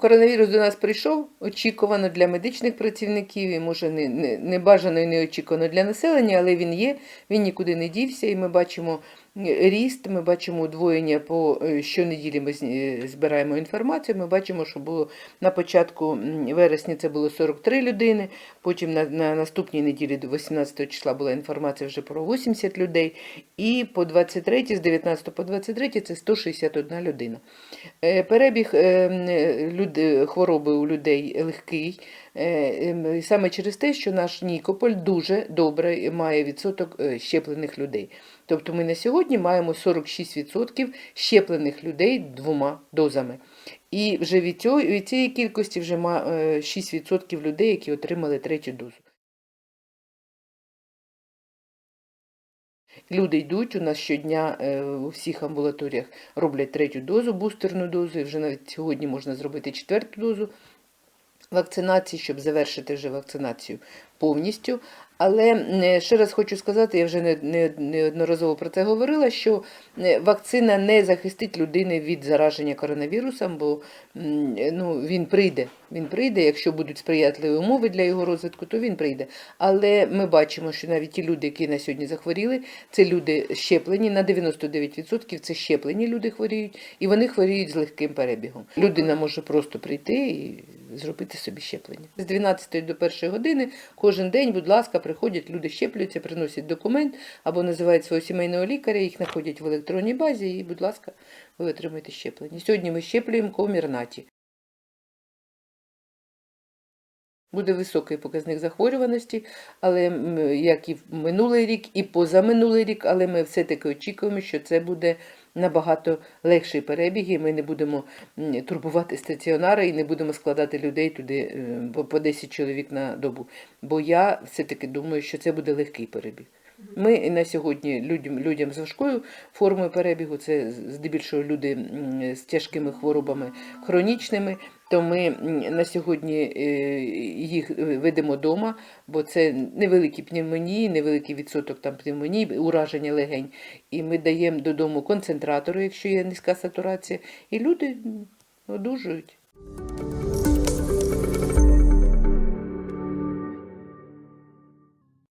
Коронавірус до нас прийшов очікувано для медичних працівників, і може не, не, не бажано і не очікувано для населення, але він є, він нікуди не дівся, і ми бачимо ріст, ми бачимо удвоєння по е, щонеділі ми е, збираємо інформацію. Ми бачимо, що було на початку вересня це було 43 людини, потім на, на наступній неділі до 18 числа була інформація вже про 80 людей, і по 23, з 19 по 23 це 161 людина. Е, Перебіг е, м, е, люд- хвороби у людей легкий. Е, ем, Саме через те, що наш Нікополь дуже добре має відсоток е, щеплених людей. Тобто ми на сьогодні маємо 46% щеплених людей двома дозами. І вже від, цієї кількості вже е, 6% людей, які отримали третю дозу. Люди йдуть, у нас щодня е, у всіх амбулаторіях роблять третю дозу, бустерну дозу, і вже навіть сьогодні можна зробити четверту дозу вакцинації, щоб завершити вже вакцинацію повністю. Але ще раз хочу сказати, я вже не, не, неодноразово про це говорила, що вакцина не захистить людини від зараження коронавірусом, бо ну, він прийде. Він прийде, якщо будуть сприятливі умови для його розвитку, то він прийде. Але ми бачимо, що навіть ті люди, які на сьогодні захворіли, це люди щеплені на 99% це щеплені люди хворіють, і вони хворіють з легким перебігом. Людина може просто прийти і зробити собі щеплення. З 12 до 1 години кожен день, будь ласка, приходять, люди щеплюються, приносять документ або називають свого сімейного лікаря, їх знаходять в електронній базі, і, будь ласка, ви отримаєте щеплення. Сьогодні ми щеплюємо комірнаті. Буде високий показник захворюваності, але як і в минулий рік, і позаминулий рік, але ми все-таки очікуємо, що це буде набагато легший перебіг, і ми не будемо турбувати стаціонари і не будемо складати людей туди е, по 10 чоловік на добу. Бо я все-таки думаю, що це буде легкий перебіг. Ми на сьогодні людям, людям з важкою формою перебігу, це здебільшого люди з тяжкими хворобами хронічними, то ми на сьогодні е, їх ведемо вдома, бо це невеликі пневмонії, невеликий відсоток там пневмонії, ураження легень. І ми даємо додому концентратори, якщо є низька сатурація, і люди одужують.